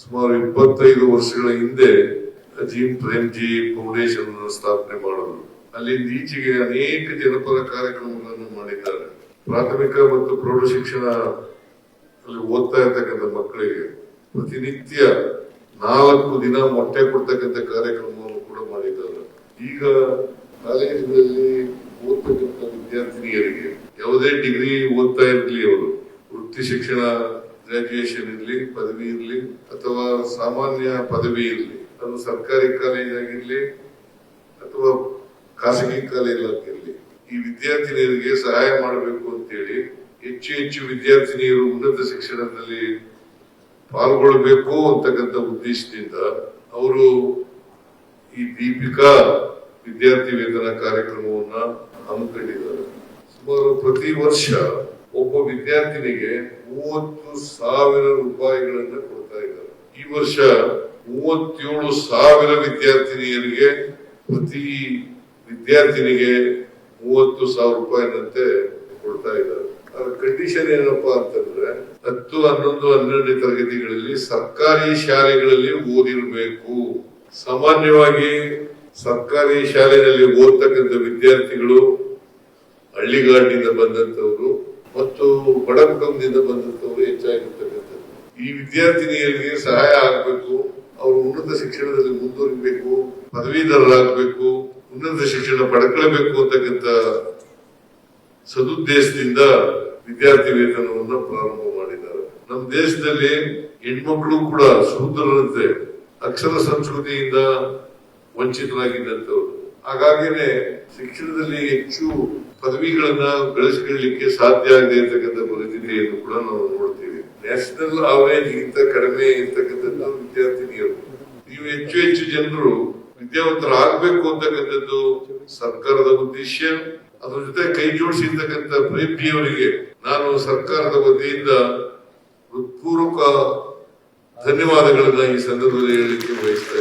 ಸುಮಾರು ಇಪ್ಪತ್ತೈದು ವರ್ಷಗಳ ಹಿಂದೆ ಅಜೀಂ ಪ್ರೇಮ್ಜಿ ಫೌಂಡೇಶನ್ ಸ್ಥಾಪನೆ ಮಾಡಲು ಅಲ್ಲಿಂದ ಈಚೆಗೆ ಅನೇಕ ಜನಪದ ಕಾರ್ಯಕ್ರಮಗಳನ್ನು ಮಾಡಿದ್ದಾರೆ. ಪ್ರಾಥಮಿಕ ಮತ್ತು ಪ್ರೌಢ ಶಿಕ್ಷಣ ಅಲ್ಲಿ ಓದ್ತಾ ಇರ್ತಕ್ಕಂಥ ಮಕ್ಕಳಿಗೆ ಪ್ರತಿನಿತ್ಯ ನಾಲ್ಕು ದಿನ ಮೊಟ್ಟೆ ಕೊಡ್ತಕ್ಕಂಥ ಕಾರ್ಯಕ್ರಮವನ್ನು ಕೂಡ ಮಾಡಿದ್ದಾರೆ. ಈಗ ಕಾಲೇಜಿನಲ್ಲಿ ಓದ್ತಕ್ಕಂಥ ವಿದ್ಯಾರ್ಥಿನಿಯರಿಗೆ ಯಾವುದೇ ಡಿಗ್ರಿ ಓದ್ತಾ ಇರಲಿ ಅವರು, ವೃತ್ತಿ ಶಿಕ್ಷಣ ಗ್ರಾಜುಯೇಷನ್ ಇರಲಿ, ಪದವಿ ಇರಲಿ, ಅಥವಾ ಸಾಮಾನ್ಯ ಪದವಿ ಇರಲಿ, ಅದು ಸರ್ಕಾರಿ ಕಾಲೇಜ್ ಆಗಿರಲಿ ಅಥವಾ ಖಾಸಗಿ ಕಾಲೇಜ್ ಆಗಿರ್ಲಿ ಈ ವಿದ್ಯಾರ್ಥಿನಿಯರಿಗೆ ಸಹಾಯ ಮಾಡಬೇಕು ಅಂತೇಳಿ ಹೆಚ್ಚು ಹೆಚ್ಚು ವಿದ್ಯಾರ್ಥಿನಿಯರು ಉನ್ನತ ಶಿಕ್ಷಣದಲ್ಲಿ ಪಾಲ್ಗೊಳ್ಳಬೇಕು ಅಂತಕ್ಕಂಥ ಉದ್ದೇಶದಿಂದ ಅವರು ಈ ದೀಪಿಕಾ ವಿದ್ಯಾರ್ಥಿ ವೇತನ ಕಾರ್ಯಕ್ರಮವನ್ನ ಹಮ್ಮಿಕೊಂಡಿದ್ದಾರೆ. ಸುಮಾರು ಪ್ರತಿ ವರ್ಷ ಒಬ್ಬ ವಿದ್ಯಾರ್ಥಿನಿಗೆ ಮೂವತ್ತು ಸಾವಿರ ರೂಪಾಯಿಗಳನ್ನ ಕೊಡ್ತಾ ಇದ್ದಾರೆ. ಈ ವರ್ಷ ಮೂವತ್ತೇಳು ಸಾವಿರ ವಿದ್ಯಾರ್ಥಿನಿಯರಿಗೆ, ಪ್ರತಿ ವಿದ್ಯಾರ್ಥಿನಿಗೆ ಮೂವತ್ತು ಸಾವಿರ ರೂಪಾಯಿನಂತೆ ಕೊಡ್ತಾ ಇದ್ದಾರೆ. ಅದರ ಕಂಡೀಷನ್ ಏನಪ್ಪಾ ಅಂತಂದ್ರೆ, ಹತ್ತು, ಹನ್ನೊಂದು, ಹನ್ನೆರಡನೇ ತರಗತಿಗಳಲ್ಲಿ ಸರ್ಕಾರಿ ಶಾಲೆಗಳಲ್ಲಿ ಓದಿರಬೇಕು. ಸಾಮಾನ್ಯವಾಗಿ ಸರ್ಕಾರಿ ಶಾಲೆಯಲ್ಲಿ ಓದ್ತಕ್ಕಂಥ ವಿದ್ಯಾರ್ಥಿಗಳು ಹಳ್ಳಿಗಾಡಿನಿಂದ ಬಂದಂತವರು ಮತ್ತು ಬಡ ಕುಟುಂಬದಿಂದ ಬಂದಂತವರು ಹೆಚ್ಚಾಗಿರ್ತಕ್ಕಂಥದ್ದು. ಈ ವಿದ್ಯಾರ್ಥಿನಿಯಲ್ಲಿ ಸಹಾಯ ಆಗಬೇಕು, ಅವರು ಉನ್ನತ ಶಿಕ್ಷಣದಲ್ಲಿ ಮುಂದುವರಿಬೇಕು, ಪದವೀಧರರಾಗಬೇಕು, ಉನ್ನತ ಶಿಕ್ಷಣ ಪಡ್ಕೊಳ್ಬೇಕು ಅಂತಕ್ಕಂಥ ಸದುದ್ದೇಶದಿಂದ ವಿದ್ಯಾರ್ಥಿ ವೇತನವನ್ನು ಪ್ರಾರಂಭ ಮಾಡಿದ್ದಾರೆ. ನಮ್ಮ ದೇಶದಲ್ಲಿ ಹೆಣ್ಮಕ್ಳು ಕೂಡ ಶೂದ್ರರಂತೆ ಅಕ್ಷರ ಸಂಸ್ಕೃತಿಯಿಂದ ವಂಚಿತರಾಗಿದ್ದಂಥವ್ರು. ಹಾಗಾಗಿನೇ ಶಿಕ್ಷಣದಲ್ಲಿ ಹೆಚ್ಚು ಪದವಿಗಳನ್ನ ಗಳಿಸಿಕೊಳ್ಳಲಿಕ್ಕೆ ಸಾಧ್ಯ ಆಗದೆ ಇರತಕ್ಕಂಥ ಪರಿಸ್ಥಿತಿಯನ್ನು ಕೂಡ ನಾವು ನೋಡ್ತೀವಿ. ನ್ಯಾಷನಲ್ ಅವರೇಜ್ ಗಿಂತ ಕಡಿಮೆ ಇರ್ತಕ್ಕಂಥದ್ದು ವಿದ್ಯಾರ್ಥಿನಿಯರು. ನೀವು ಹೆಚ್ಚು ಹೆಚ್ಚು ಜನರು ವಿದ್ಯಾವಂತರಾಗಬೇಕು ಅಂತಕ್ಕಂಥದ್ದು ಸರ್ಕಾರದ ಉದ್ದೇಶ. ಅದ್ರ ಜೊತೆ ಕೈ ಜೋಡಿಸಿರ್ತಕ್ಕಂಥ ಪ್ರೇಮಿಯವರಿಗೆ ನಾನು ಸರ್ಕಾರದ ವತಿಯಿಂದ ಹೃತ್ಪೂರ್ವಕ ಧನ್ಯವಾದಗಳನ್ನ ಈ ಸಂದರ್ಭದಲ್ಲಿ ಹೇಳಲಿಕ್ಕೆ ಬಯಸ್ತಾ